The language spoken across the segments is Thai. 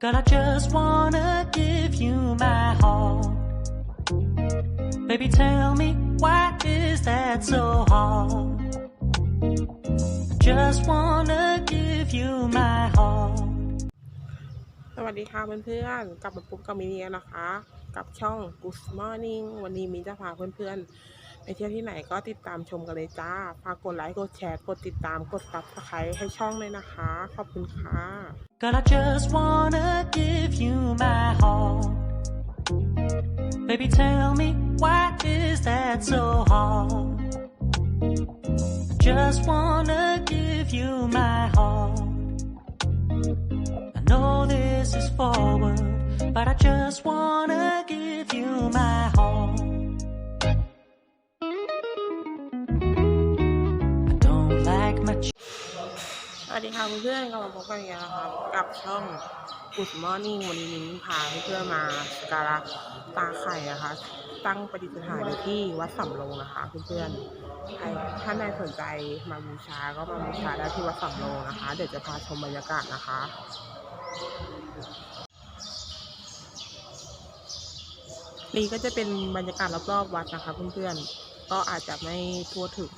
Girl, I just wanna give you my heart. Baby, tell me, why is that so hard? I just wanna give you my heart. สวัสดีค่ะเพื่อนๆ กลับมาปุ๊บกับมินีแล้วนะคะ กับช่อง Good Morning วันนี้มินจะพาเพื่อนๆ ไปเที่ยวที่ไหนก็ติดตามชมกันเลยจ้า ฝากกดไลค์ กดแชร์ กดติดตาม กด subscribe ให้ช่องเลยนะคะ ขอบคุณค่ะ Girl, I just wanna give you my heart. Baby, tell me, why is that so hard? I just wanna give you my heart. I know this is forward, but I just wanna give you my heart. สวัสดีค่ะเพื่อนๆกลับมาพบกันอีกแล้วนะคะกับช่อง Good Morning วันนี้มิพาเพื่อนๆมาสการะตาไข่นะคะ ตั้งประดิษฐานอยู่ที่วัดสำโรงนะคะเพื่อนๆใครท่านใดสนใจมาบูชาก็มาบูชาได้ที่วัดสำโรงนะคะ เดี๋ยวจะพาชมบรรยากาศนะคะนี่ก็จะเป็นบรรยากาศรอบๆวัดนะคะเพื่อนๆก็อาจจะไม่ทั่วถึง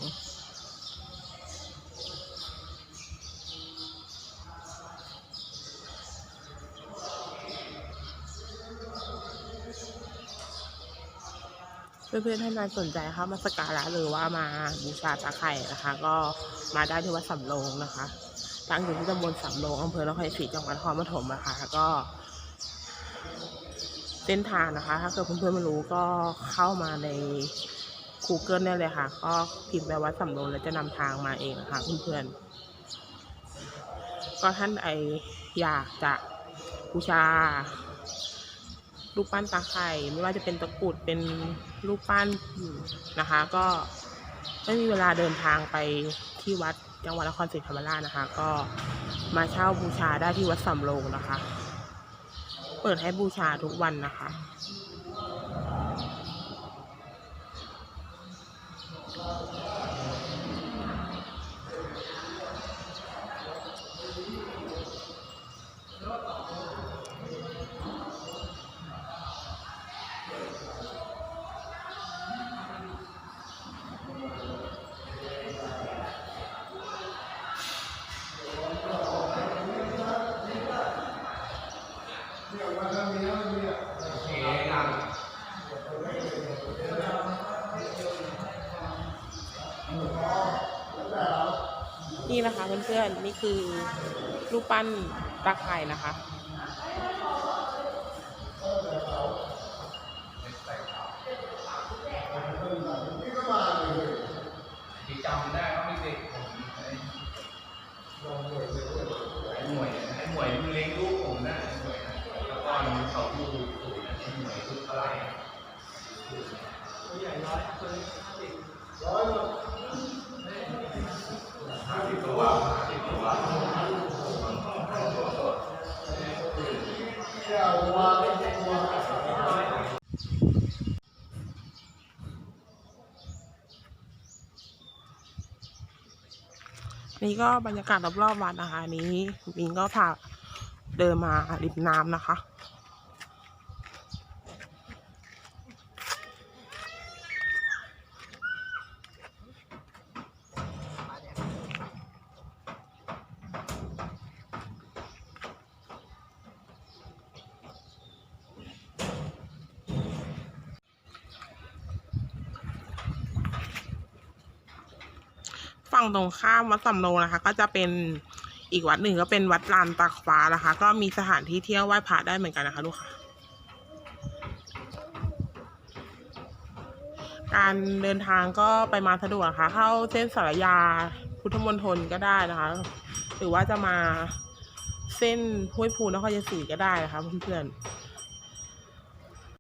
เพื่อนๆท่านใดสนใจเข้ามาสักการะหรือว่ามาบูชาตาไข่นะคะ ก็มาได้ที่วัดสำโรงนะคะ ตั้งอยู่ที่ตำบลสำโรงอำเภอนครศรีจังหวัดนครปฐมนะคะก็เส้นทางนะคะ ถ้าเกิดเพื่อนๆไม่รู้ก็เข้ามาใน Google ได้เลยค่ะ ก็พิมพ์ไปวัดสำโรงแล้วจะนำทางมาเองนะคะเพื่อนๆก็ท่านใดอยากจะบูชา รูปปั้นตาไข่ไม่ว่าจะเป็นตะกรุดเป็นรูปปั้นนะคะ ก็ไม่มีเวลาเดินทางไปที่วัดจังหวัดนครศรีธรรมราชนะคะ ก็มาเช่าบูชาได้ที่วัดสำโรงนะคะ เปิดให้บูชาทุกวันนะคะ นี่นะคะเพื่อนๆนี่คือรูปปั้นตาไข่นะคะจำได้ นี่ก็บรรยากาศรอบๆวัดนะคะนี้มินก็พาเดินมาริมน้ำนะคะ ฝั่งตรงข้ามวัดสำโรงนะคะ ก็จะเป็นอีกวัดหนึ่งก็เป็นวัดลานตากฟ้านะคะ ก็มีสถานที่เที่ยวไหว้พระได้เหมือนกันนะคะลูกค้าการเดินทางก็ไปมาสะดวกนะคะเข้าเส้นสารยาพุทธมณฑลก็ได้นะคะ หรือว่าจะมาเส้นห้วยภูนครยศรีก็ได้นะคะเพื่อนๆ